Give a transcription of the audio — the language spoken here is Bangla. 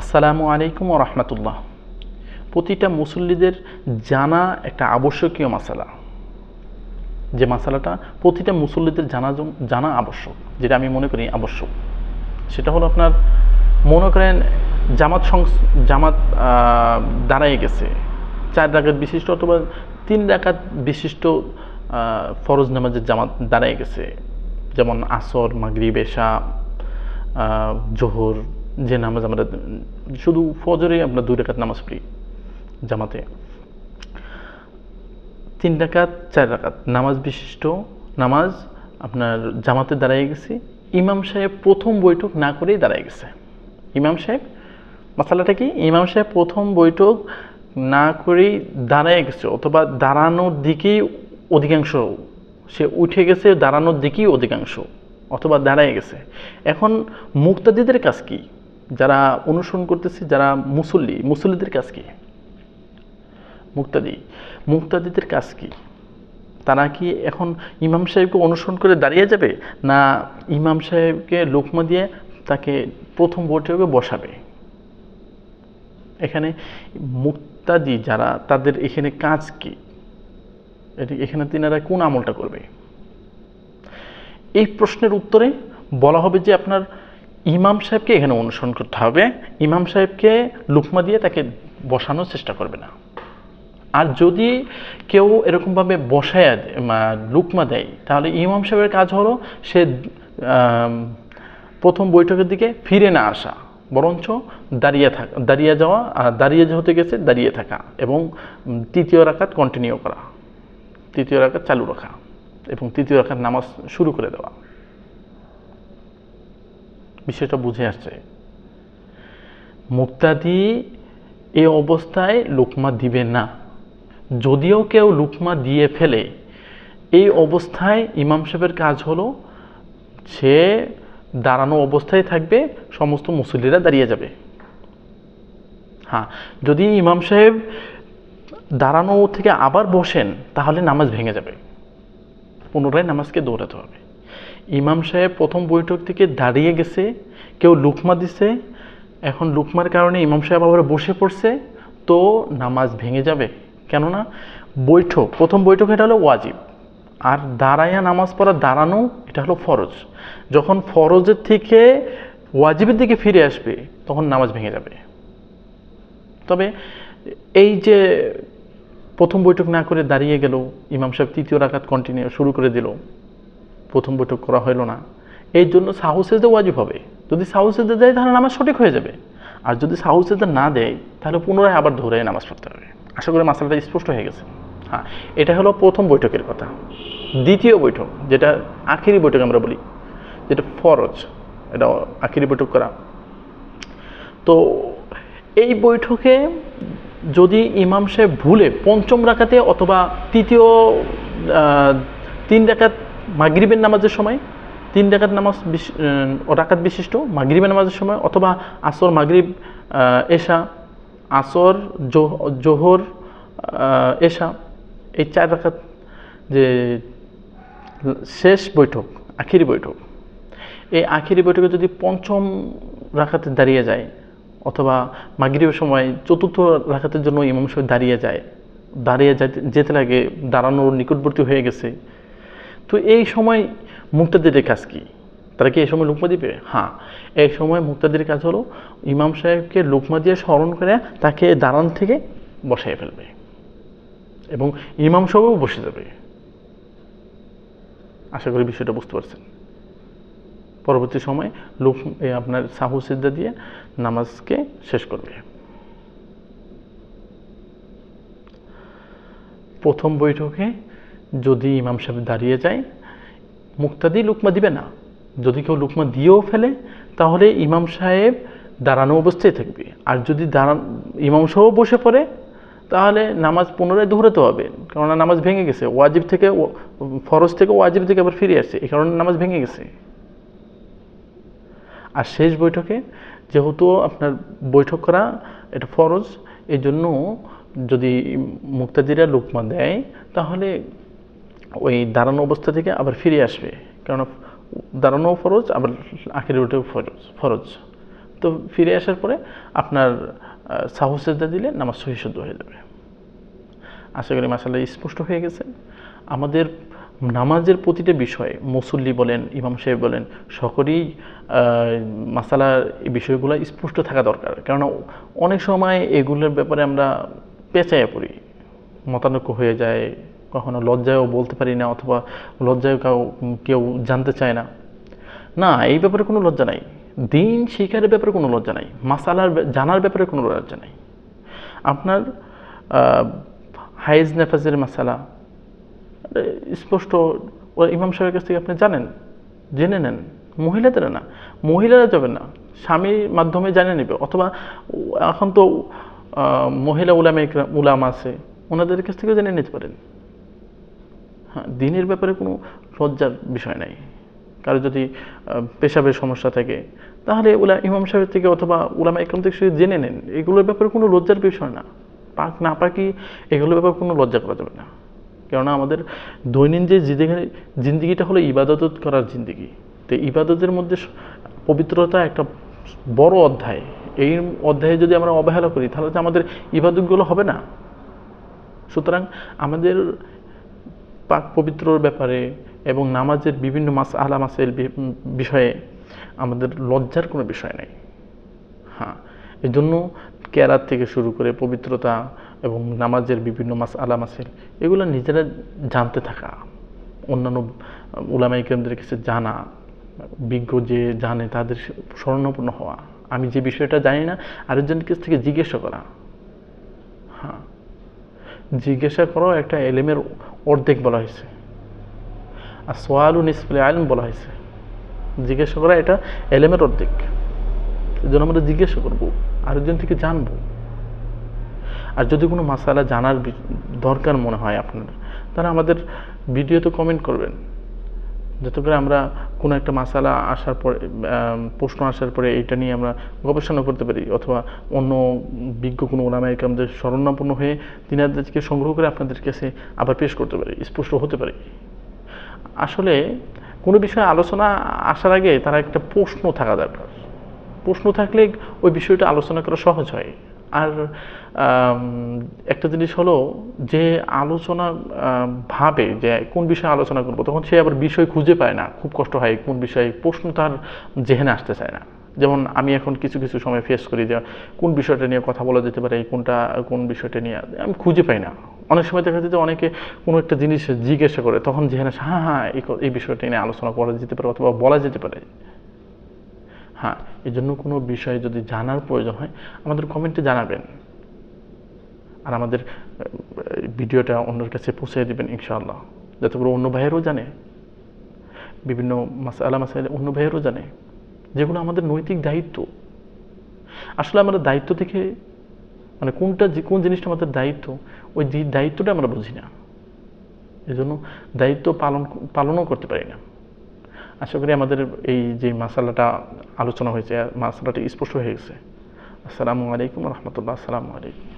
আসসালামু আলাইকুম ও রহমতুল্লাহ। প্রতিটা মুসল্লিদের জানা একটা আবশ্যকীয় মাসালা। যে মাসালাটা প্রতিটা মুসল্লিদের জানা জানা আবশ্যক, যেটা আমি মনে করি আবশ্যক। সেটা হলো আপনার, মনে করেন জামাত জামাত দাঁড়ায় গেছে। চার ডাকাত বিশিষ্ট অথবা তিন রাকাত বিশিষ্ট ফরজ নামাজের জামাত দাঁড়ায় গেছে। যেমন আসর, মাগরিব, এশা জোহর যে নামাজ আমরা শুধু ফজরে আমরা দুই রাকাত নামাজ পড়ি জামাতে। তিন রাকাত চার রাকাত নামাজ বিশিষ্ট নামাজ আপনার জামাতে দাঁড়ায় গেছে। ইমাম সাহেব প্রথম বৈঠক না করেই দাঁড়ায় গেছে। ইমাম সাহেব মশালাটা কি? ইমাম সাহেব প্রথম বৈঠক না করেই দাঁড়ায় গেছে অথবা দাঁড়ানোর দিকেই অধিকাংশ, সে উঠে গেছে দাঁড়ানোর দিকেই অধিকাংশ অথবা দাঁড়ায় গেছে। এখন মুক্তাদিদের কাজ কি? যারা অনুসরণ করতেছে, যারা মুসল্লি, মুসল্লিদের কাজ কি? মুক্তাদি, মুক্তাদিদের কাজ কি? তারা কি এখন ইমাম সাহেবকে অনুসরণ করে দাঁড়িয়ে যাবে? না ইমাম সাহেবকে লোকমা দিয়ে তাকে প্রথম বৈঠকে বসাবে? এখানে মুক্তাদি যারা, তাদের এখানে কাজ কি? এটি- এখানে তিনারা কোন আমলটা করবে? এই প্রশ্নের উত্তরে বলা হবে যে আপনার ইমাম সাহেবকে এখানে অনুসরণ করতে হবে। ইমাম সাহেবকে লুকমা দিয়ে তাকে বসানোর চেষ্টা করবে না। আর যদি কেউ এরকমভাবে বসায় লুকমা দেয়, তাহলে ইমাম সাহেবের কাজ হলো সে প্রথম বৈঠকের দিকে ফিরে না আসা, বরঞ্চ দাঁড়িয়ে থাকা, দাঁড়িয়ে যাওয়া, আর দাঁড়িয়ে যেতে গেছে দাঁড়িয়ে থাকা এবং তৃতীয় রাকাত কন্টিনিউ করা, তৃতীয় রাকাত চালু রাখা এবং তৃতীয় রাকাত নামাজ শুরু করে দেওয়া। বিষয়টা বুঝে আসছে। মুক্তাদি এ অবস্থায় লুকমা দিবে না। যদিও কেউ লুকমা দিয়ে ফেলে, এই অবস্থায় ইমাম সাহেবের কাজ হলো, সে দাঁড়ানো অবস্থায় থাকবে, সমস্ত মুসল্লিরা দাঁড়িয়ে যাবে। হ্যাঁ যদি ইমাম সাহেব দাঁড়ানো থেকে আবার বসেন, তাহলে নামাজ ভেঙে যাবে। পুনরায় নামাজকে দৌড়াতে হবে। ইমাম সাহেব প্রথম বৈঠক থেকে দাঁড়িয়ে গেছে, কেউ লুকমা দিছে, এখন লুকমার কারণে ইমাম সাহেব আবার বসে পড়ছে, তো নামাজ ভেঙে যাবে। কেননা বৈঠক, প্রথম বৈঠক এটা হলো ওয়াজিব। আর দাঁড়াইয়া নামাজ পড়া, দাঁড়ানো এটা হলো ফরজ। যখন ফরজের থেকে ওয়াজিবের দিকে ফিরে আসবে, তখন নামাজ ভেঙে যাবে। তবে এই যে প্রথম বৈঠক না করে দাঁড়িয়ে গেল, ইমাম সাহেব তৃতীয় রাকাত কন্টিনিউ শুরু করে দিল প্রথম বৈঠক করা হলো না। এই জন্য সাহসেজে ওয়াজিব হবে। যদি সাহসেজে দেয়, তাহলে নামাজ সঠিক হয়ে যাবে। আর যদি সাহসেজে না দেয়, তাহলে পুনরায় আবার ধরে নামাজ পড়তে হবে। আশা করি মাসালাটা স্পষ্ট হয়ে গেছে। হ্যাঁ এটা হলো প্রথম বৈঠকের কথা। দ্বিতীয় বৈঠক, যেটা আখেরি বৈঠক আমরা বলি, যেটা ফরজ, এটা আখেরি বৈঠক করা। তো এই বৈঠকে যদি ইমাম সাহেব ভুলে পঞ্চম রাকাতে অথবা তৃতীয় তিন রাকাত মাগরিবের নামাজের সময় তিন রাকাত নামাজ রাকাত বিশিষ্ট, মাগরিবের নামাজের সময় অথবা আসর, মাগরিব এশা, আসর জোহর এশা, এই চার রাকাত যে শেষ বৈঠক, আখিরি বৈঠক, এই আখিরি বৈঠকে যদি পঞ্চম রাখাতে দাঁড়িয়ে যায় অথবা মাগরিবের সময় চতুর্থ রাখাতের জন্য ইমাম সাহেব দাঁড়িয়ে যায়, দাঁড়িয়ে যেতে লাগে, দাঁড়ানোর নিকটবর্তী হয়ে গেছে তো এই সময় মুক্তাদিদের কাজ কি? তারা কি এই সময় লুকমা দিবে? হ্যাঁ। এই সময় মুক্তাদির কাজ হলো ইমাম সাহেবকে লুকমা দিয়ে স্মরণ করে তাকে দাঁড়ান থেকে বসাই ফেলবে এবং ইমাম সাহেবও বসে যাবে। আশা করি বিষয়টা বুঝতে পারছেন। পরবর্তী সময় লোক আপনার সাহু সিদ্ধা দিয়ে নামাজকে শেষ করবে। প্রথম বৈঠকে যদি ইমাম সাহেব দাঁড়িয়ে যায়, মুক্তাদি লুকমা দিবে না। যদি কেউ লুকমা দিয়েও ফেলে, তাহলে ইমাম সাহেব দাঁড়ানো অবস্থায় থাকবে। আর যদি দাঁড়ান, ইমাম সাহেব বসে পড়ে, তাহলে নামাজ পুনরায় দৌড়াতে হবে। কেননা নামাজ ভেঙে গেছে। ওয়াজিব থেকে ফরজ থেকে ওয়াজিব থেকে আবার ফিরে আসছে। এই কারণে নামাজ ভেঙে গেছে। আর শেষ বৈঠকে যেহেতু আপনার বৈঠক করা, এটা ফরজ এই জন্য যদি মুক্তাদিরা লুকমা দেয়, তাহলে ওই দাঁড়ানো অবস্থা থেকে আবার ফিরে আসবে। কারণ দাঁড়ানো ফরজ, আবার আখের উঠেও ফরজ ফরজ। তো ফিরে আসার পরে আপনার সাহসেদা দিলে নামাজ সহি শুদ্ধ হয়ে যাবে। আশা করি মাসাল্লাহ স্পষ্ট হয়ে গেছে। আমাদের নামাজের প্রতিটা বিষয়, মুসল্লি বলেন, ইমাম সাহেব বলেন, সকলেই মাসালার এই বিষয়গুলো স্পষ্ট থাকা দরকার। কেননা অনেক সময় এগুলোর ব্যাপারে আমরা পেঁচাইয়া পড়ি। মতানৈক্য হয়ে যায় কখনো লজ্জায়ও বলতে পারি না অথবা লজ্জায় কাউ কেউ জানতে চায় না। না, এই ব্যাপারে কোনো লজ্জা নাই। দিন শিকারের ব্যাপারে কোনো লজ্জা নাই। মাসালার জানার ব্যাপারে কোনো লজ্জা নাই। আপনার হাইজ নেফাজের মাসালা স্পষ্ট, ও ইমাম সাহেবের কাছ থেকে আপনি জানেন? জেনে নেন। মহিলাদের না। মহিলারা যাবেন না। স্বামীর মাধ্যমে জানে নেবে। অথবা এখন তো মহিলা উলামে উলাম আছে। ওনাদের কাছ থেকেও জেনে নিতে পারেন। হ্যাঁ দিনের ব্যাপারে কোনো লজ্জার বিষয় নাই। কারও যদি পেশাবের সমস্যা থাকে, তাহলে ওলা, ইমাম সাহেবের থেকে অথবা উলামা ইকরাম থেকে সে জেনে নেন, এগুলোর ব্যাপারে কোনো লজ্জার বিষয় না। পাক না পাকি এগুলোর ব্যাপারে কোনো লজ্জা করা যাবে না। কেননা আমাদের দৈনন্দিন যে জিন্দিগি জিন্দিগিটা হলো ইবাদত করার জিন্দিগি। তো ইবাদতের মধ্যে পবিত্রতা একটা বড় অধ্যায়। এই অধ্যায়ে যদি আমরা অবহেলা করি, তাহলে তো আমাদের ইবাদতগুলো হবে না। সুতরাং আমাদের পাক পবিত্রর ব্যাপারে এবং নামাজের বিভিন্ন মাস আলা মাসের বিষয়ে আমাদের লজ্জার কোনো বিষয় নাই। হ্যাঁ এই জন্য কেরাত থেকে শুরু করে পবিত্রতা এবং নামাজের বিভিন্ন মাস আলা মাসের এগুলো নিজেরা জানতে থাকা। অন্যান্য উলামাই কেন্দ্রের কাছে জানা, বিজ্ঞ যে জানে তাদের স্মরণাপন্ন হওয়া। আমি যে বিষয়টা জানি না, আরেকজনের কাছ থেকে জিজ্ঞাসা করা। জিজ্ঞাসা করাও একটা এলেমের অর্ধেক বলা হয়েছে। আর সোয়ালু নিসফলে আলম বলা হয়েছে। জিজ্ঞাসা করা, এটা এলেমের অর্ধেক। এই জন্য আমরা জিজ্ঞাসা করব, আরেকজন থেকে জানব। আর যদি কোনো মাসালা জানার দরকার মনে হয় আপনার, তাহলে আমাদের ভিডিওতে কমেন্ট করবেন। যাতে করে আমরা কোনো একটা মাসালা আসার পরে প্রশ্ন আসার পরে এটা নিয়ে আমরা গবেষণা করতে পারি, অথবা অন্য বিজ্ঞ কোনো ওলামায় আমাদের স্মরণাপন্ন হয়ে তিনাদেরকে সংগ্রহ করে আপনাদের কাছে আবার পেশ করতে পারি, স্পষ্ট হতে পারি। আসলে কোনো বিষয়ে আলোচনা আসার আগে তারা একটা প্রশ্ন থাকা দরকার। প্রশ্ন থাকলে ওই বিষয়টা আলোচনা করা সহজ হয়। আর একটা জিনিস হলো যে আলোচনা ভাবে যে কোন বিষয়ে আলোচনা করব তখন সে আবার বিষয় খুঁজে পায় না। খুব কষ্ট হয় কোন বিষয়ে প্রশ্ন তার জেহেনে আসতে চায় না। যেমন আমি এখন কিছু কিছু সময় ফেস করি যে কোন বিষয়টা নিয়ে কথা বলা যেতে পারে কোনটা কোন বিষয়টা নিয়ে আমি খুঁজে পাই না। অনেক সময় দেখা যায় যে অনেকে কোনো একটা জিনিস জিজ্ঞাসা করে তখন আসে, হ্যাঁ হ্যাঁ এই বিষয়টা নিয়ে আলোচনা করা যেতে পারে অথবা বলা যেতে পারে। হ্যাঁ এই জন্য কোনো বিষয়ে যদি জানার প্রয়োজন হয়, আমাদের কমেন্টে জানাবেন। আর আমাদের ভিডিওটা অন্যের কাছে পৌঁছে দেবেন, ইনশাআল্লাহ। যাতে করে অন্য ভাইয়েরও জানে। বিভিন্ন মাসালা মাসাইলে অন্য ভাইয়েরও জানে। যেগুলো আমাদের নৈতিক দায়িত্ব। আসলে আমাদের দায়িত্ব থেকে মানে কোনটা যে- কোন জিনিসটা আমাদের দায়িত্ব, ওই দায়িত্বটা আমরা বুঝি না। এই জন্য দায়িত্ব পালন, পালনও করতে পারি না। আশা করি আমাদের এই যে মাসালাটা আলোচনা হয়েছে মাসালাটি স্পষ্ট হয়ে গেছে। আসসালামু আলাইকুম রহমতুল্লাহ। আসসালামু আলাইকুম।